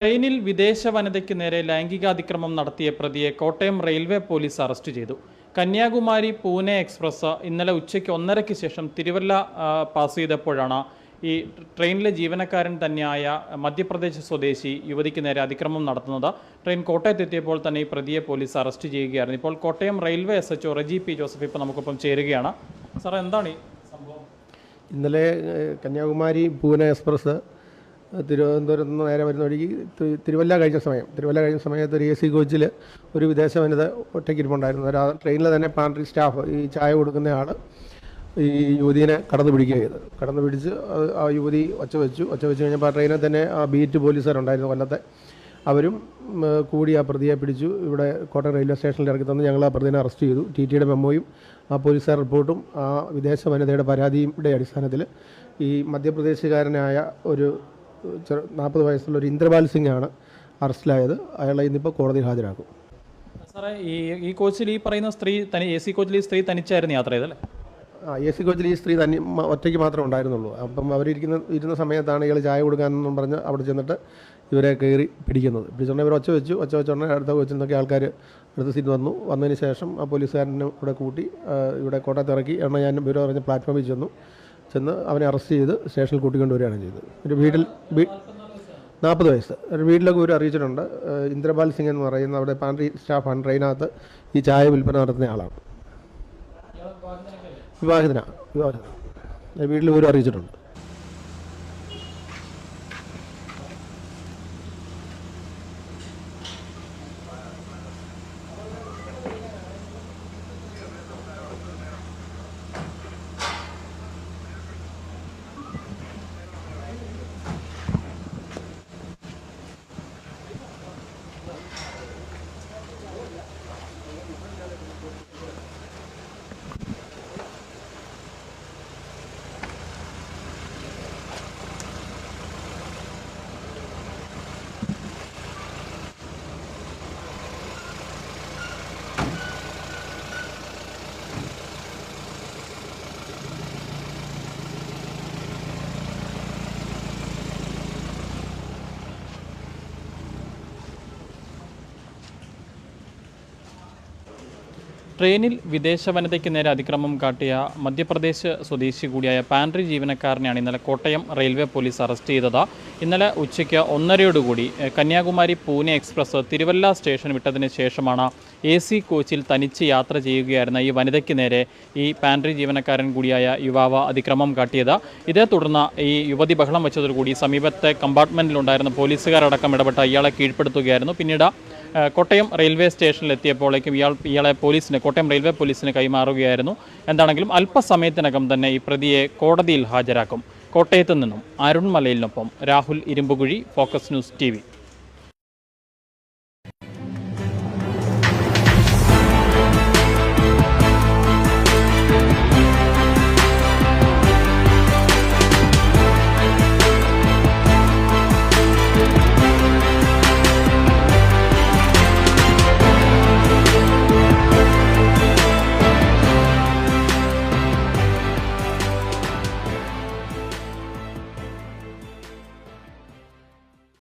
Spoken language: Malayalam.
ട്രെയിനിൽ വിദേശ വനിതയ്ക്ക് നേരെ ലൈംഗികാതിക്രമം നടത്തിയ പ്രതിയെ കോട്ടയം റെയിൽവേ പോലീസ് അറസ്റ്റ് ചെയ്തു. കന്യാകുമാരി പൂനെ എക്സ്പ്രസ് ഇന്നലെ ഉച്ചയ്ക്ക് ഒന്നരയ്ക്ക് ശേഷം തിരുവല്ല പാസ് ചെയ്തപ്പോഴാണ് ഈ ട്രെയിനിലെ ജീവനക്കാരൻ തന്നെയായ മധ്യപ്രദേശ് സ്വദേശി യുവതിക്ക് നേരെ അതിക്രമം നടത്തുന്നത്. ട്രെയിൻ കോട്ടയത്തെത്തിയപ്പോൾ തന്നെ ഈ പ്രതിയെ പോലീസ് അറസ്റ്റ് ചെയ്യുകയായിരുന്നു. ഇപ്പോൾ Kottayam railway S H Reji P Joseph ഇപ്പോൾ നമുക്കൊപ്പം ചേരുകയാണ്. സാർ എന്താണ് ഈ സംഭവം? ഇന്നലെ കന്യാകുമാരി പൂനെ എക്സ്പ്രസ് തിരുവനന്തപുരത്ത് നിന്ന് നേരെ വരുന്ന വഴിക്ക് തിരുവല്ല കഴിഞ്ഞ സമയം. തിരുവല്ല കഴിഞ്ഞ സമയത്ത് ഒരു എ സി കോച്ചിൽ ഒരു വിദേശ വനിത ഒറ്റയ്ക്ക് ഇരിപ്പുണ്ടായിരുന്നു. ഒരു ആ ട്രെയിനിൽ തന്നെ പാൻട്രി സ്റ്റാഫ് ഈ ചായ കൊടുക്കുന്ന ആൾ ഈ യുവതിനെ കടന്നു പിടിക്കുക ചെയ്തത്. കടന്നു പിടിച്ച് ആ യുവതി ഒച്ച വെച്ചു. ഒച്ച വെച്ച് കഴിഞ്ഞപ്പോൾ ആ ട്രെയിനിൽ തന്നെ ആ ബീറ്റ് പോലീസുകാരുണ്ടായിരുന്നു കൊല്ലത്തെ. അവരും കൂടി ആ പ്രതിയെ പിടിച്ചു. ഇവിടെ കോട്ടയം റെയിൽവേ സ്റ്റേഷനിൽ ഇറക്കി തന്ന് ഞങ്ങൾ ആ പ്രതിനെ അറസ്റ്റ് ചെയ്തു. ടി ടിയുടെ മെമ്മോയും ആ പോലീസുകാർ റിപ്പോർട്ടും ആ വിദേശ വനിതയുടെ പരാതിയുടെ അടിസ്ഥാനത്തിൽ ഈ മധ്യപ്രദേശുകാരനായ ഒരു നാൽപ്പത് വയസ്സുള്ള ഒരു ഇന്ദ്രപാൽ സിംഗ് ആണ് അറസ്റ്റിലായത്. അയാളെ ഇന്നിപ്പോൾ കോടതിയിൽ ഹാജരാക്കും. സാറേ ഈ ഈ കോച്ചിൽ ഈ പറയുന്ന സ്ത്രീ തനി എ സി കോച്ചിൽ ഈ സ്ത്രീ തനിച്ചായിരുന്നു യാത്ര ചെയ്തല്ലേ ആ എ സി കോച്ചിൽ ഈ സ്ത്രീ തനി ഒറ്റയ്ക്ക് മാത്രമേ ഉണ്ടായിരുന്നുള്ളൂ. അപ്പം അവരിരിക്കുന്ന ഇരുന്ന സമയത്താണ് ഇയാൾ ചായ കൊടുക്കാനെന്നും പറഞ്ഞ് അവിടെ ചെന്നിട്ട് ഇവരെ കയറി പിടിക്കുന്നത്. പിടിച്ചോണ്ട് ഇവർ ഒച്ച വെച്ചു. ഒച്ച വെച്ചുണ്ടെങ്കിൽ അടുത്ത കോച്ചിൽ നിന്നൊക്കെ ആൾക്കാർ അടുത്ത സീറ്റ് വന്നു. വന്നതിന് ശേഷം ആ പോലീസുകാരനെ കൂടെ കൂട്ടി ഇവിടെ കോട്ടയത്ത് ഇറക്കി. എണ്ണ ഞാൻ വിവരം പറഞ്ഞ പ്ലാറ്റ്ഫോമിൽ ചെന്നു. ചെന്ന് അവനെ അറസ്റ്റ് ചെയ്ത് സ്റ്റേഷനിൽ കൂട്ടിക്കൊണ്ടുവരികയാണ് ചെയ്തത്. ഒരു വീട്ടിൽ നാൽപ്പത് വയസ്സ്. ഒരു വീട്ടിലൊക്കെ ഒരു അറിയിച്ചിട്ടുണ്ട്. ഇന്ദ്രപാൽ സിംഗ് എന്ന് പറയുന്ന അവിടെ പാൻട്രി സ്റ്റാഫാണ് ട്രെയിനകത്ത് ഈ ചായ വിൽപ്പന നടത്തുന്ന ആളാണ്. വിവാഹിതനാണ് വിവാഹിതനാണ് വീട്ടിൽ ഒരു അറിയിച്ചിട്ടുണ്ട്. ട്രെയിനിൽ വിദേശ വനിതയ്ക്ക് നേരെ അതിക്രമം കാട്ടിയ മധ്യപ്രദേശ് സ്വദേശി കൂടിയായ പാൻട്രി ജീവനക്കാരനെയാണ് ഇന്നലെ കോട്ടയം റെയിൽവേ പോലീസ് അറസ്റ്റ് ചെയ്തത്. ഇന്നലെ ഉച്ചയ്ക്ക് ഒന്നരയോടുകൂടി കന്യാകുമാരി പൂനെ എക്സ്പ്രസ് തിരുവല്ല സ്റ്റേഷൻ വിട്ടതിന് ശേഷമാണ് എ സി കോച്ചിൽ തനിച്ച് യാത്ര ചെയ്യുകയായിരുന്ന ഈ വനിതയ്ക്ക് നേരെ ഈ പാൻട്രി ജീവനക്കാരൻ കൂടിയായ യുവാവ് അതിക്രമം കാട്ടിയത്. ഇതേ തുടർന്ന് ഈ യുവതി ബഹളം വെച്ചതോടുകൂടി സമീപത്തെ കമ്പാർട്ട്മെന്റിലുണ്ടായിരുന്ന പോലീസുകാരടക്കം ഇടപെട്ട ഇയാളെ കീഴ്പ്പെടുത്തുകയായിരുന്നു. പിന്നീട് കോട്ടയം റെയിൽവേ സ്റ്റേഷനിൽ എത്തിയപ്പോഴേക്കും ഇയാൾ ഇയാളെ പോലീസിന് കോട്ടയം റെയിൽവേ പോലീസിന് കൈമാറുകയായിരുന്നു. എന്താണെങ്കിലും അല്പസമയത്തിനകം തന്നെ ഈ പ്രതിയെ കോടതിയിൽ ഹാജരാക്കും. കോട്ടയത്തു നിന്നും Arun മലയിലിനൊപ്പം Rahul Irumbukuzhi focus news T